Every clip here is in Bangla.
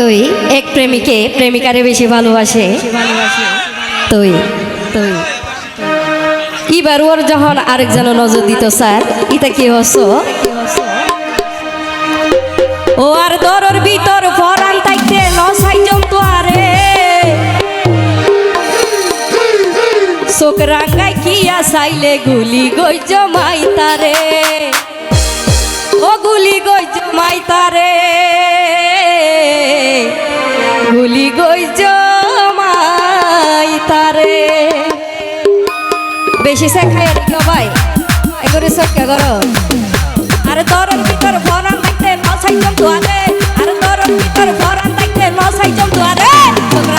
তুই এক প্রেমিকে, প্রেমিকারে বেশি ভালোবাসে? তুই তুই। এবার ওর যখন আরেকজন নজর দিত, স্যার, এটা কি হস? ও আর দরর ভিতর ফরান তাইতে নসাই জমতো আরে চোখ রাঙ্গাই কি আসাইলে গুলি গই জমাই তারে। ও গুলি গই জমাই তারে। বেশি শেখাই এদিকে ভাই। এগুলো সক্কা করো আরে তোর ভিতর ভরান দেখতে মশাই জম দোয়ারে আরে তোর ভিতর ভরান দেখতে মশাই জম দোয়ারে তোমরা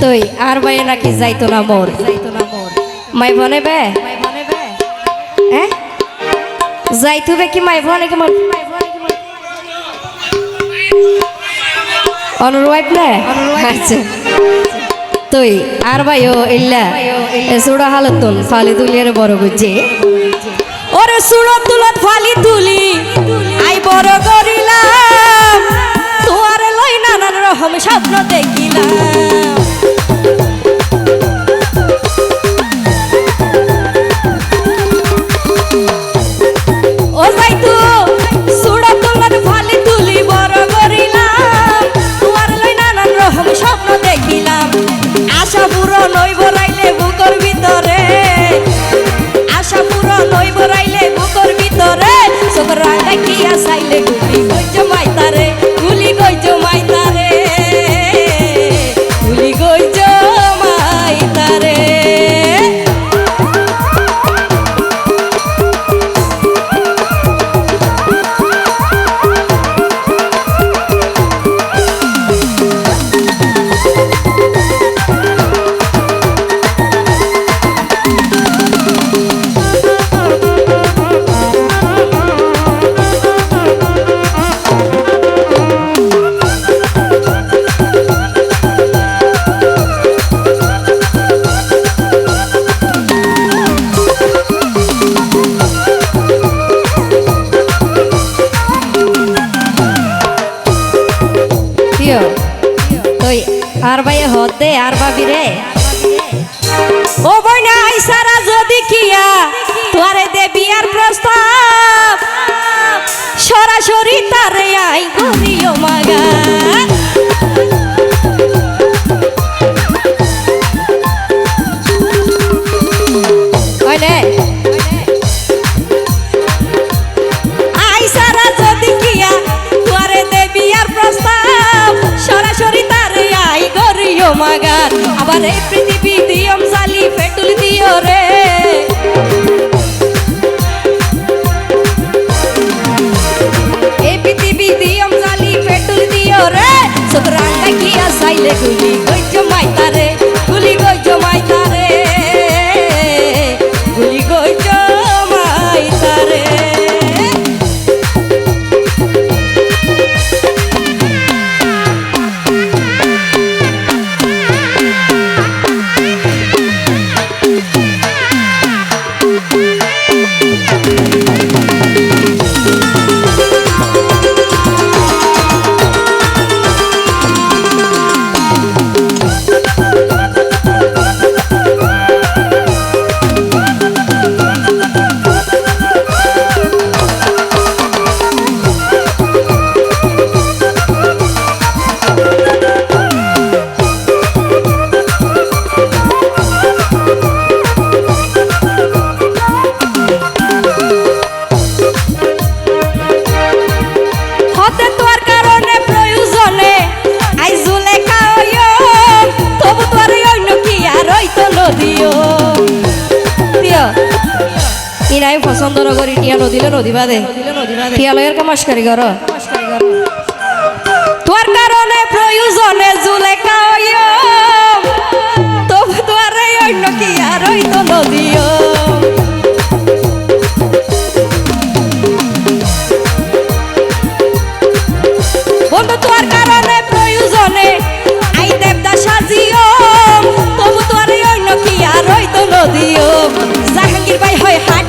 তুই আর বাইরে নাকি যাইতো না মোর। মাই বনে বে? যাইতো বে কি মাই বনে কি মোর অনুর ওয়াইফ না? আচ্ছা। তুই, আর ভাইও ইল্লা সুড়া হালতুন ফালি তুলিয়ার বড় বুঝছে ওরে সুড়ো তুলত ফালি তুলি আই হতে আর ভাবি রে। টিপি দিয়ম সালি পেটুল দিও রে সাইলে গুলি গজ্জ মাইতারে গুলি গজ্জ মাইতারে পছন্দ নকরি টিয়া নদিলে নদী বাদে টিয়া লয়ের কামাস কারিগর। তোর কারণে প্রয়োজনে জুলে কাইও নদীও। তোর কারণে তোর অন্য কি আর নদীও। জাহাঙ্গীর ভাই হয় হাটি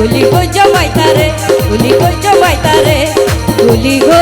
গুলি গো জমাই তারে গুলি গো জমাই গুলি গো